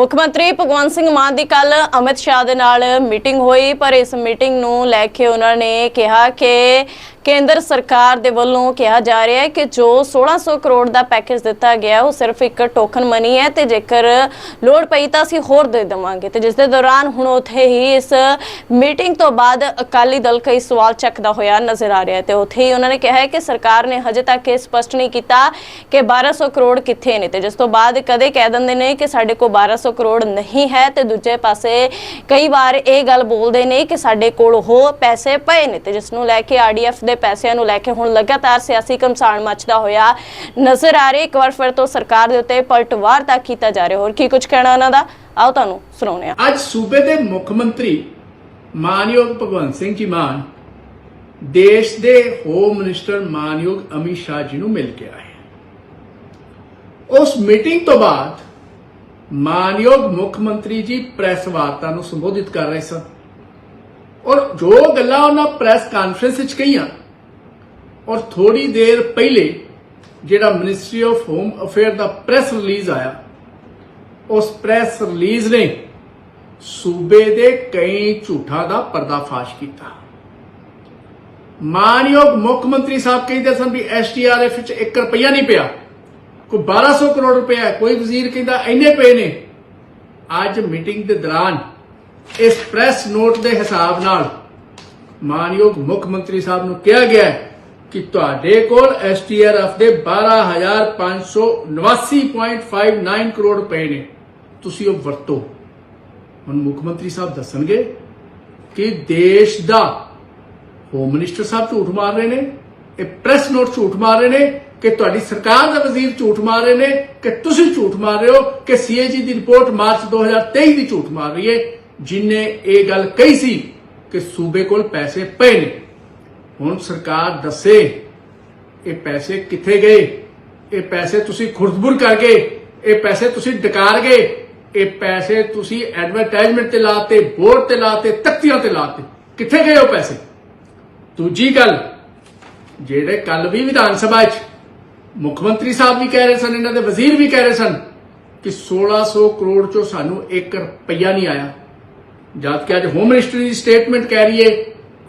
ਮੁੱਖ ਮੰਤਰੀ ਭਗਵੰਤ ਸਿੰਘ ਮਾਨ ਦੀ ਕੱਲ ਅਮਿਤ ਸ਼ਾਹ ਦੇ ਨਾਲ ਮੀਟਿੰਗ ਹੋਈ, ਪਰ ਇਸ ਮੀਟਿੰਗ ਨੂੰ ਲੈ ਕੇ ਉਹਨਾਂ ਨੇ ਕਿਹਾ ਕਿ ਕੇਂਦਰ ਸਰਕਾਰ ਦੇ ਵੱਲੋਂ ਕਿਹਾ ਜਾ ਰਿਹਾ ਹੈ ਕਿ ਜੋ 1600 ਕਰੋੜ ਦਾ ਪੈਕੇਜ ਦਿੱਤਾ ਗਿਆ, ਉਹ ਸਿਰਫ ਇੱਕ ਟੋਕਨ ਮਨੀ ਹੈ ਤੇ ਜੇਕਰ ਲੋੜ ਪਈ ਤਾਂ ਅਸੀਂ ਹੋਰ ਦੇ ਦੇਵਾਂਗੇ। ਤੇ ਜਿਸ ਦੇ ਦੌਰਾਨ ਹੁਣ ਉੱਥੇ ਹੀ ਇਸ ਮੀਟਿੰਗ ਤੋਂ ਬਾਅਦ ਅਕਾਲੀ ਦਲ ਕਈ ਸਵਾਲ ਚੱਕਦਾ ਹੋਇਆ ਨਜ਼ਰ ਆ ਰਿਹਾ ਹੈ ਤੇ ਉੱਥੇ ਹੀ ਉਹਨਾਂ ਨੇ ਕਿਹਾ ਹੈ ਕਿ ਸਰਕਾਰ ਨੇ ਹਜੇ ਤੱਕ ਇਹ ਸਪਸ਼ਟ ਨਹੀਂ ਕੀਤਾ ਕਿ 1200 ਕਰੋੜ ਕਿੱਥੇ ਨੇ ਤੇ ਜਿਸ ਤੋਂ ਬਾਅਦ ਕਦੇ ਕਹਿ ਦਿੰਦੇ ਨੇ ਕਿ ਸਾਡੇ ਕੋਲ 1200 ਕਰੋੜ ਨਹੀਂ ਹੈ ਤੇ ਦੂਜੇ ਪਾਸੇ ਕਈ ਵਾਰ ਇਹ ਗੱਲ ਬੋਲਦੇ ਨੇ ਕਿ ਸਾਡੇ ਕੋਲ ਉਹ ਪੈਸੇ ਪਏ ਨੇ ਤੇ ਜਿਸ ਨੂੰ ਲੈ ਕੇ ਆਰਡੀਐਫ ਦੇ ਪੈਸਿਆਂ ਨੂੰ ਲੈ ਕੇ ਹੁਣ ਲਗਾਤਾਰ ਸਿਆਸੀ ਘਮਸਾਣ ਮਚਦਾ ਹੋਇਆ ਨਜ਼ਰ ਆ ਰਿਹਾ। ਇੱਕ ਵਾਰ ਫਿਰ ਤੋਂ ਸਰਕਾਰ ਦੇ ਉੱਤੇ ਪਲਟਵਾਰ ਤੱਕ ਕੀਤਾ ਜਾ ਰਿਹਾ। ਹੋਰ ਕੀ ਕੁਝ ਕਹਿਣਾ ਉਹਨਾਂ ਦਾ? ਆਓ ਤੁਹਾਨੂੰ ਸੁਣਾਉਂਦੇ ਹਾਂ। ਅੱਜ ਸੂਬੇ ਦੇ ਮੁੱਖ ਮੰਤਰੀ ਮਾਨਯੋਗ ਭਗਵੰਤ ਸਿੰਘ ਜੀ ਮਾਨ ਦੇਸ਼ ਦੇ ਹੋਮ ਮਿਨਿਸਟਰ ਮਾਨਯੋਗ ਅਮਿਤ ਸ਼ਾਹ ਜੀ ਨੂੰ ਮਿਲ ਕੇ ਆਏ ਉਸ ਮੀਟਿੰਗ ਤੋਂ ਬਾਅਦ ਮਾਨਯੋਗ ਮੁੱਖ ਮੰਤਰੀ ਜੀ ਪ੍ਰੈਸ ਵਾਰਤਾ ਨੂੰ ਸੰਬੋਧਿਤ ਕਰ ਰਹੇ ਸਨ। ਔਰ ਜੋ ਗੱਲਾਂ ਉਹਨਾਂ ਪ੍ਰੈਸ ਕਾਨਫਰੰਸ ਵਿੱਚ ਕਹੀਆਂ ਔਰ ਥੋੜੀ ਦੇਰ ਪਹਿਲੇ ਜਿਹੜਾ ਮਿਨਿਸਟਰੀ ਆਫ ਹੋਮ ਅਫੇਅਰ ਦਾ ਪ੍ਰੈਸ ਰਿਲੀਜ਼ ਆਇਆ, ਉਸ ਪ੍ਰੈਸ ਰਿਲੀਜ਼ ਨੇ ਸੂਬੇ ਦੇ ਕਈ ਝੂਠਾਂ ਦਾ ਪਰਦਾਫਾਸ਼ ਕੀਤਾ। ਮਾਨਯੋਗ ਮੁੱਖ ਮੰਤਰੀ ਸਾਹਿਬ ਕਹਿੰਦੇ ਸਨ ਵੀ ਐਸਟੀਆਰਐਫ ਵਿੱਚ 1 ਰੁਪਿਆ ਨਹੀਂ ਪਿਆ, ਕੋਈ 1200 ਕਰੋੜ ਰੁਪਇਆ ਕੋਈ ਵਜ਼ੀਰ ਕਹਿੰਦਾ ਇੰਨੇ ਪਏ ਨੇ। ਅੱਜ ਮੀਟਿੰਗ ਦੇ ਦੌਰਾਨ ਇਸ ਪ੍ਰੈਸ ਨੋਟ ਦੇ ਹਿਸਾਬ ਨਾਲ ਮਾਨਯੋਗ ਮੁੱਖ ਮੰਤਰੀ ਸਾਹਿਬ ਨੂੰ ਕਿਹਾ ਗਿਆ ਹੈ ਕਿ ਤੁਹਾਡੇ ਕੋਲ ਐਸਟੀਆਰਐਫ ਦੇ 12589.59 ਕਰੋੜ ਰੁਪਏ ਨੇ। ਤੁਸੀਂ ਉਹ ਵਰਤੋ। ਹੁਣ ਮੁੱਖ ਮੰਤਰੀ ਸਾਹਿਬ ਦੱਸਣਗੇ ਕਿ ਦੇਸ਼ ਦਾ ਹੋਮ ਮਿਨਿਸਟਰ ਸਾਹਿਬ ਝੂਠ ਮਾਰ ਰਹੇ ਨੇ, ਇਹ ਪ੍ਰੈਸ ਨੋਟ ਝੂਠ ਮਾਰ ਰਹੇ ਨੇ, ਕਿ ਤੁਹਾਡੀ ਸਰਕਾਰ ਦਾ ਵਜ਼ੀਰ ਝੂਠ ਮਾਰ ਰਹੇ ਨੇ, ਕਿ ਤੁਸੀਂ ਝੂਠ ਮਾਰ ਰਹੇ ਹੋ, ਕਿ ਸੀਏਜੀ ਦੀ ਰਿਪੋਰਟ ਮਾਰਚ 2023 ਦੀ ਝੂਠ ਮਾਰ ਰਹੀ ਹੈ, ਜਿਨੇ ਇਹ ਗੱਲ ਕਹੀ ਸੀ ਕਿ ਸੂਬੇ ਕੋਲ ਪੈਸੇ ਪਏ ਨੇ। ਹੁਣ ਸਰਕਾਰ ਦੱਸੇ ਇਹ ਪੈਸੇ ਕਿੱਥੇ ਗਏ? ਇਹ ਪੈਸੇ ਤੁਸੀਂ ਖੁਰਦਬੁਰ ਕਰ ਗਏ ਇਹ ਪੈਸੇ ਤੁਸੀਂ ਡਕਾਰ ਗਏ, ਇਹ ਪੈਸੇ ਤੁਸੀਂ ਐਡਵਰਟਾਈਜ਼ਮੈਂਟ ਤੇ ਲਾਤੇ ਬੋਰਡ ਤੇ ਲਾਤੇ, ਤਖਤੀਆਂ ਤੇ ਲਾਤੇ। ਕਿੱਥੇ ਗਏ ਉਹ ਪੈਸੇ? ਦੂਜੀ ਗੱਲ, ਜਿਹੜੇ ਕੱਲ ਵੀ ਵਿਧਾਨ ਸਭਾ 'ਚ ਮੁੱਖ ਮੰਤਰੀ ਸਾਹਿਬ ਵੀ ਕਹਿ ਰਹੇ ਸਨ, ਇਹਨਾਂ ਦੇ ਵਜ਼ੀਰ ਵੀ ਕਹਿ ਰਹੇ ਸਨ ਕਿ 1600 ਕਰੋੜ ਚੋਂ ਸਾਨੂੰ 1 ਰੁਪਈਆ ਨਹੀਂ ਆਇਆ। ਜਦ ਕਿ ਅੱਜ ਹੋਮ ਮਿਨਿਸਟਰੀ ਦੀ ਸਟੇਟਮੈਂਟ ਕਹਿ ਰਹੀ ਹੈ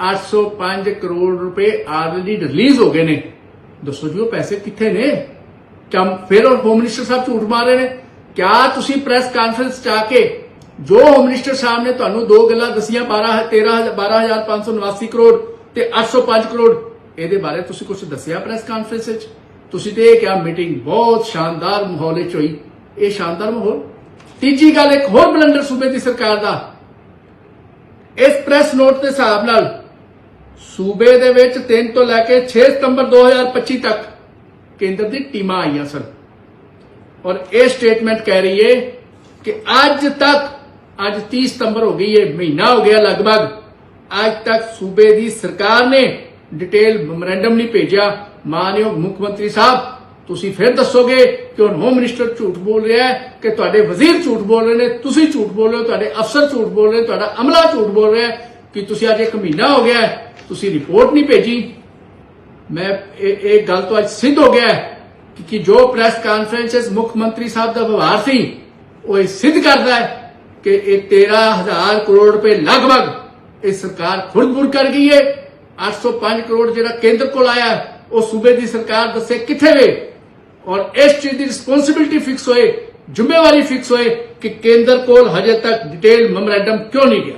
805 ਕਰੋੜ ਰੁਪਏ ਆਲਰੇਡੀ ਰਿਲੀਜ਼ ਹੋ ਗਏ ਨੇ। ਦੱਸੋ ਜੀ, ਉਹ ਪੈਸੇ ਕਿੱਥੇ ਨੇ? ਕਿਆ ਫਿਰ ਉਹ ਹੋਮ ਮਿਨਿਸਟਰ ਸਾਹਿਬ ਝੂਠ ਮਾਰ ਰਹੇ ਨੇ। ਕਿਆ ਤੁਸੀਂ ਪ੍ਰੈਸ ਕਾਨਫਰੰਸ ਚ ਆ ਕੇ ਜੋ ਹੋਮ ਮਿਨਿਸਟਰ ਸਾਹਿਬ ਨੇ ਤੁਹਾਨੂੰ ਦੋ ਗੱਲਾਂ ਦਸੀਆਂ 12 13 12589 ਕਰੋੜ ਤੇ 805 ਕਰੋੜ, ਇਹਦੇ ਬਾਰੇ ਤੁਸੀਂ ਕੁਝ ਦੱਸਿਆ ਪ੍ਰੈਸ ਕਾਨਫਰੰਸ ਵਿੱਚ ਤੁਸੀਂ ਤੇ ਇਹ ਕਿਹਾ ਮੀਟਿੰਗ ਬਹੁਤ ਸ਼ਾਨਦਾਰ ਮਾਹੌਲ ਵਿੱਚ ਹੋਈ। ਇਹ ਸ਼ਾਨਦਾਰ ਮਾਹੌਲ? ਤੀਜੀ ਗੱਲ ਇੱਕ ਹੋਰ ਬਲੰਡਰ ਸੂਬੇ ਦੀ ਸਰਕਾਰ ਦਾ। ਇਸ ਪ੍ਰੈਸ ਨੋਟ ਦੇ ਹਿਸਾਬ ਨਾਲ ਸੂਬੇ ਦੇ ਵਿੱਚ 3 ਤੋਂ ਲੈ ਕੇ 6 ਸਤੰਬਰ 2025 ਤੱਕ ਕੇਂਦਰ ਦੀ ਟੀਮਾਂ ਆਈਆਂ ਸਨ। ਔਰ ਇਹ ਸਟੇਟਮੈਂਟ ਕਹਿ ਰਹੀ ਹੈ ਕਿ ਅੱਜ ਤੱਕ, ਅੱਜ 30 ਸਤੰਬਰ ਹੋ ਗਈ ਹੈ ਮਹੀਨਾ ਹੋ ਗਿਆ ਲਗਭਗ, ਅੱਜ ਤੱਕ ਸੂਬੇ ਦੀ ਸਰਕਾਰ ਨੇ ਡਿਟੇਲ ਮੈਮੋਰੈਂਡਮ ਨਹੀਂ ਭੇਜਿਆ। ਮਾਨਯੋਗ ਮੁੱਖ ਮੰਤਰੀ ਸਾਹਿਬ, ਤੁਸੀਂ ਫਿਰ ਦੱਸੋਗੇ ਕਿ ਹੁਣ ਹੋਮ ਮਿਨਿਸਟਰ ਝੂਠ ਬੋਲ ਰਿਹਾ ਹੈ ਕਿ ਤੁਹਾਡੇ ਵਜ਼ੀਰ ਝੂਠ ਬੋਲ ਰਹੇ ਨੇ, ਤੁਸੀਂ ਝੂਠ ਬੋਲ ਰਹੇ ਹੋ, ਤੁਹਾਡੇ ਅਫਸਰ ਝੂਠ ਬੋਲ ਰਹੇ ਤੁਹਾਡਾ ਅਮਲਾ ਝੂਠ ਬੋਲ ਰਿਹਾ ਹੈ ਕਿ ਤੁਸੀਂ ਅੱਜ ਇੱਕ ਮਹੀਨਾ ਹੋ ਗਿਆ ਹੈ। ਤੁਸੀਂ ਰਿਪੋਰਟ ਨਹੀਂ ਭੇਜੀ ਮੈਂ ਇਹ ਇਹ ਗੱਲ ਤੋਂ ਅੱਜ ਸਿੱਧ ਹੋ ਗਿਆ ਹੈ ਕਿ- ਕਿ ਜੋ ਪ੍ਰੈਸ ਕਾਨਫਰੰਸਸ ਮੁੱਖ ਮੰਤਰੀ ਸਾਹਿਬ ਦਾ ਵਿਵਹਾਰ ਸੀ ਉਹ ਇਹ ਸਿੱਧ ਕਰਦਾ ਹੈ ਕਿ ਇਹ 13000 ਕਰੋੜ ਰੁਪਏ ਲਗਭਗ ਇਹ ਸਰਕਾਰ ਖੁਰਦ-ਬੁਰ ਕਰ ਗਈ ਹੈ 805 ਕਰੋੜ ਜਿਹੜਾ ਕੇਂਦਰ ਕੋਲ ਆਇਆ ਹੈ, ਉਹ ਸੂਬੇ ਦੀ ਸਰਕਾਰ ਦੱਸੇ ਕਿੱਥੇ ਵੇ ਔਰ ਇਸ ਚੀਜ਼ ਦੀ ਰਿਸਪੌਂਸਿਬਿਲਟੀ ਫਿਕਸ ਹੋਏ ਜ਼ਿੰਮੇਵਾਰੀ ਫਿਕਸ ਹੋਏ ਕਿ ਕੇਂਦਰ ਕੋਲ ਹਜੇ ਤੱਕ ਡਿਟੇਲ ਮੈਮੋਰੈਂਡਮ ਕਿਉਂ ਨਹੀਂ ਗਿਆ